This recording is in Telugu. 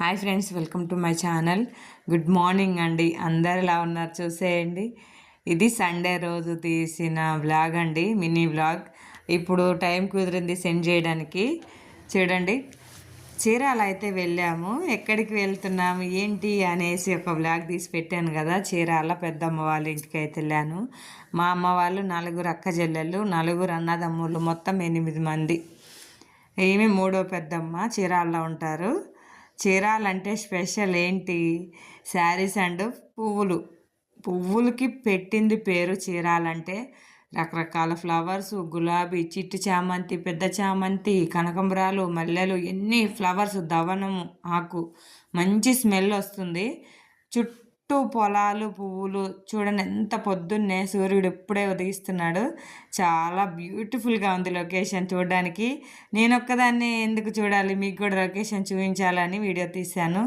Hi friends welcome to my channel. Good morning అండి. అందరు ఎలా ఉన్నారు? చూసేయండి. ఇది సండే రోజు తీసిన వ్లాగ్ అండి మినీ వ్లాగ్. ఇప్పుడు టైం కుదిరింది సెండ్ చేయడానికి. చూడండి చీరాల అయితే వెళ్ళాము. ఎక్కడికి వెళ్తున్నాము ఏంటి అనేసి ఒక వ్లాగ్ తీసి పెట్టాను కదా చీరాల పెద్దమ్మ వాళ్ళ ఇంటికి అయితే వెళ్ళాను. మా అమ్మ వాళ్ళు నలుగురు అక్క చెల్లెళ్ళు నలుగురు అన్నదమ్ములు మొత్తం ఎనిమిది మంది. ఈమె మూడో పెద్దమ్మ చీరాల్లో ఉంటారు. చీరాలంటే స్పెషల్ ఏంటి? శారీస్ అండ్ పువ్వులు. పువ్వులకి పెట్టింది పేరు చీరాలంటే రకరకాల ఫ్లవర్స్ గులాబీ చిట్టి చామంతి పెద్ద చామంతి కనకంబరాలు మల్లెలు ఎన్ని ఫ్లవర్స్ దవనము ఆకు. మంచి స్మెల్ వస్తుంది. చుట్టూ చుట్టూ పొలాలు పువ్వులు చూడండి ఎంత పొద్దున్నే సూర్యుడు ఇప్పుడే ఉదయిస్తున్నాడు. చాలా బ్యూటిఫుల్గా ఉంది లొకేషన్ చూడడానికి. నేను ఒక్కదాన్ని ఎందుకు చూడాలి? మీకు కూడా లొకేషన్ చూపించాలని వీడియో తీశాను.